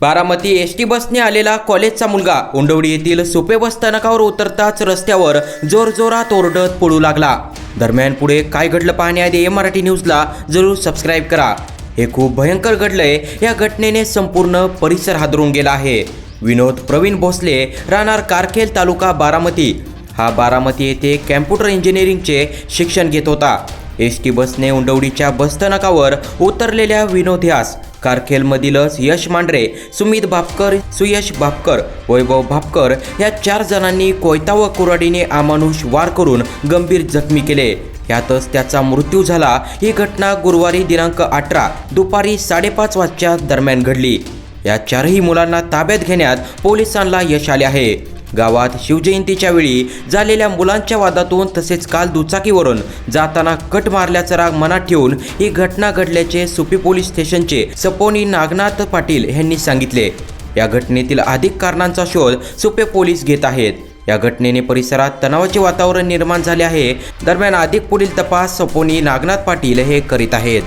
Baramati S T बसने आलेला कॉलेजचा मुलगा उंडवडी येथील सुपे बस स्थानकावर उतरताच रस्त्यावर जोरजोरात ओरडत पळू लागला. दरम्यान पुढे काय घडलं पाहण्याआधी ए मराठी न्यूजला जरूर सबस्क्राईब करा. हे खूप भयंकर घडलंय. या घटनेने संपूर्ण परिसर हादरून गेला आहे. विनोद प्रवीण भोसले राहणार कारखेल तालुका बारामती. हा बारामती येथे कॅम्प्युटर इंजिनिअरिंगचे शिक्षण घेत होता. एस टी बसने उंडवडीच्या बसस्थानकावर उतरलेल्या विनोद यास. कारखेलमधीलच यश मांढरे सुमित भापकर सुयश भापकर वैभव भापकर या चार जणांनी कोयता व कुऱ्हाडीने अमानुष वार करून गंभीर जखमी केले. यातच त्याचा मृत्यू झाला. ही घटना गुरुवारी दिनांक अठरा दुपारी साडेपाच वाजच्या दरम्यान घडली. या चारही मुलांना ताब्यात घेण्यात पोलिसांना यश आले आहे. गावात शिवजयंतीच्या वेळी झालेल्या मुलांच्या वादातून तसेच काल दुचाकीवरून जाताना कट मारल्याचा राग मनात ठेवून ही घटना घडल्याचे सुपी पोलीस स्टेशनचे सपोनी नागनाथ पाटील यांनी सांगितले. या घटनेतील अधिक कारणांचा शोध सुपे पोलीस घेत आहेत. या घटनेने परिसरात तणावाचे वातावरण निर्माण झाले आहे. दरम्यान अधिक पुढील तपास सपोनी नागनाथ पाटील हे करीत आहेत.